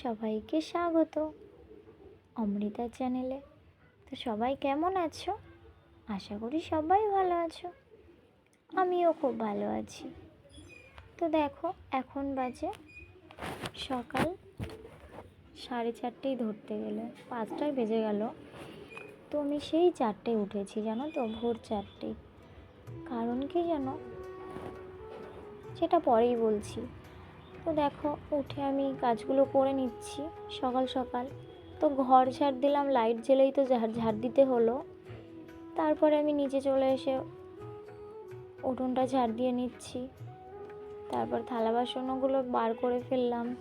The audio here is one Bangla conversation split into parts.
সবাইকে স্বাগত অমৃতা চ্যানেলে। তো সবাই কেমন আছো? আশা করি সবাই ভালো আছো, আমিও খুব ভালো আছি। তো দেখো, এখন বাজে সকাল সাড়ে চারটেই ধরতে গেলে, পাঁচটায় বেজে গেল। তো আমি সেই চারটে উঠেছি, জানো তো, ভোর চারটেই কারণ কি জানো, সেটা পরেই বলছি। তো দেখো, উঠে আমি কাজগুলো করে নিচ্ছি সকাল সকাল। তো ঘর ঝাড় দিলাম লাইট জ্বেলেই তো ঝাড় ঝাড় দিতে হলো। তারপরে আমি নিচে চলে এসে উঠোনটা ঝাড় দিয়ে নিচ্ছি। তারপর থালা বাসনগুলো বার করে ফেললাম।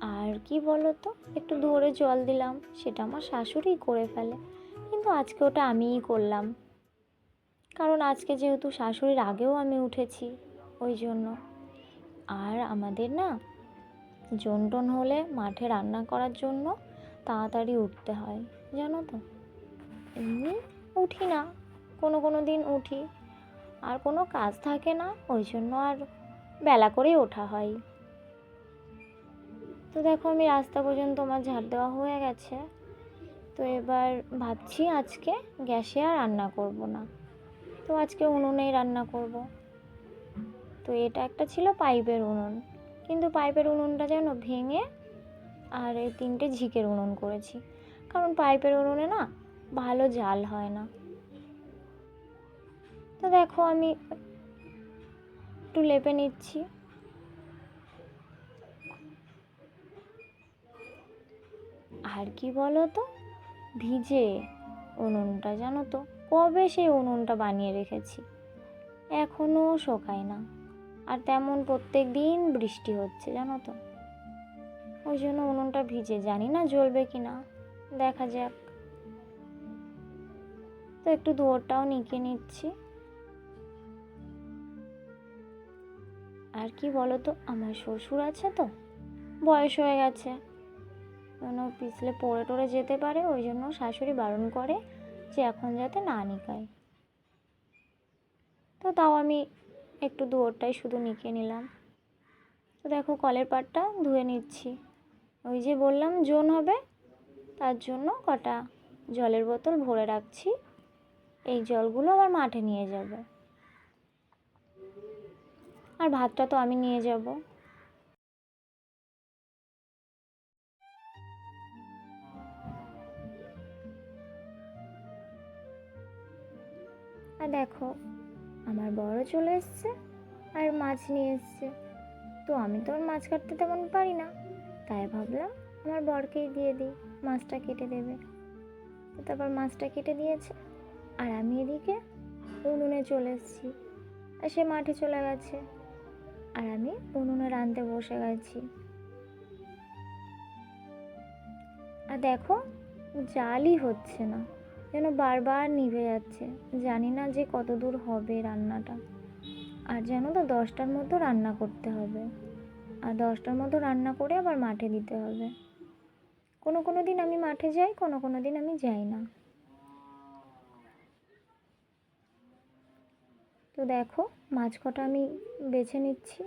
আর কি বলো তো একটু ধরে জল দিলাম, সেটা আমার শাশুড়িই করে ফেলে। কিন্তু আজকে ওটা আমিই করলাম। কারণ আজকে যেহেতু শাশুড়ির আগেও আমি উঠেছি, ওই জন্য। আর আমাদের না জন্টন হলে মাঠে রান্না করার জন্য তাড়াতাড়ি উঠতে হয়, জানো তো। এমনি উঠি না, কোনো কোনো দিন উঠি। আর কোনো কাজ থাকে না, ওই জন্য আর বেলা করেই ওঠা হয়। তো দেখো আমি রাস্তা পর্যন্ত আমার ঝাড় দেওয়া হয়ে গেছে। তো এবার ভাবছি আজকে গ্যাসে আর রান্না করব না। তো আজকে উনুনেই রান্না করব। তো এটা একটা ছিল পাইপের উনুন। কিন্তু পাইপের উনুনটা যেন ভেঙে আর এই তিনটে ঝিকের উনুন করেছি। কারণ পাইপের উনুনে না ভালো জাল হয় না। তো দেখো আমি একটু লেপে নিচ্ছি। আর কি বলো তো ভিজে উনুনটা জানো তো? কবে সেই উনুনটা বানিয়ে রেখেছি? এখনও শোকায় না। আর তেমন প্রত্যেক দিন বৃষ্টি হচ্ছে, জানো তো। ওই জন্য উনুনটা ভিজে, জানি না জ্বলবে কি না দেখা যাক। তো একটু দুয়ারটাও নিকে নিচ্ছি। আর কি বলো তো আমার শ্বশুর আছে তো, বয়স হয়ে গেছে। যেন পিছলে পড়ে টড়ে যেতে পারে, ওই জন্য শাশুড়ি বারণ করে যে এখন যাতে না নিকায়। তো তাও আমি একটু দুয়ারটাই শুধু নিকে নিলাম। তো দেখো কলের পাটটা ধুয়ে নিচ্ছি। ওই যে বললাম জোন হবে, তার জন্য কটা জলের বোতল ভরে রাখছি। এই জলগুলো আবার মাঠে নিয়ে যাবে। আর ভাতটা তো আমি নিয়ে যাব। আর দেখো আমার বড় চলে এসছে আর মাছ নিয়ে এসছে। তো আমি তো আর মাছ কাটতে তেমন পারি না। তাই ভাবলাম আমার বরকেই দিয়ে দিই, মাছটা কেটে দেবে। তো তারপর মাছটা কেটে দিয়েছে আর আমি এদিকে উনুনে চলে এসেছি। আর সে মাঠে চলে গেছে আর আমি উনুনে রাঁধতে বসে গেছি। আর দেখো, জালই হচ্ছে না। যেন বারবার নিভে যাচ্ছে। জানি না যে কত দূর হবে রান্নাটা। আর যেন তো দশটার মতো রান্না করতে হবে। আর দশটার মতো রান্না করে আবার মাঠে দিতে হবে। কোনো কোনো দিন আমি মাঠে যাই, কোনো কোনো দিন আমি যাই না। তো দেখো মাছ কটা আমি বেছে নিচ্ছি।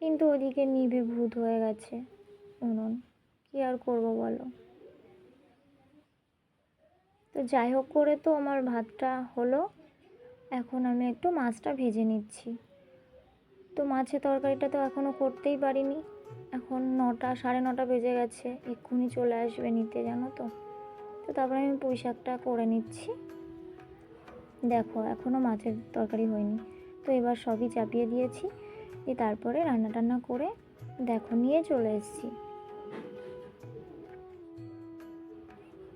কিন্তু ওদিকে নিভে ভূত হয়ে গেছে। উনুন, কী আর করব বলো? তো যাই হোক করে তো আমার ভাতটা হলো। এখন আমি একটু মাছটা ভেজে নিচ্ছি। তো মাছের তরকারিটা তো এখনও করতেই পারিনি। এখন নটা, সাড়ে নটা বেজে গেছে। এক্ষুনি চলে আসবে নিতে, জানো তো? তো তারপরে আমি পুঁই শাকটা করে নিচ্ছি। দেখো এখনও মাছের তরকারি হয়নি। তো এবার সবই চাপিয়ে দিয়েছি। দিয়ে তারপরে রান্না টান্না করে, দেখো, নিয়ে চলে এসেছি।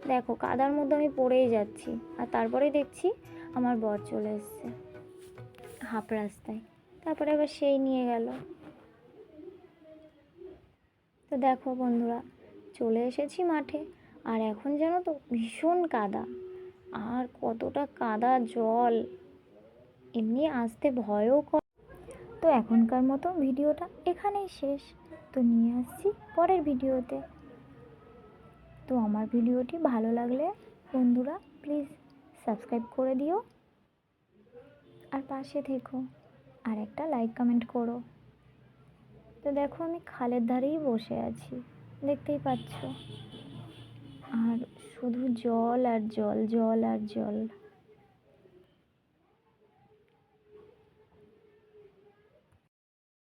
দেখো, কাদার মধ্যে আমি পড়েই যাচ্ছি। আর তারপরে দেখছি আমার বর চলে এসছে। হাফ রাস্তায়। তারপরে এবার সেই নিয়ে গেল। তো দেখো বন্ধুরা, চলে এসেছি মাঠে। আর এখন যেন তো, ভীষণ কাদা। আর কতটা কাদা জল। এমনি আসতে ভয়ও কর তো এখনকার মতো ভিডিওটা এখানেই শেষ। তো নিয়ে আসছি পরের ভিডিওতে। তো আমার ভিডিওটি ভালো লাগলে বন্ধুরা প্লিজ সাবস্ক্রাইব করে দিও। আর পাশে থেকো, আর একটা লাইক কমেন্ট করো। তো দেখো আমি খালের ধারেই বসে আছি, দেখতেই পাচ্ছ। আর শুধু জল আর জল জল আর জল।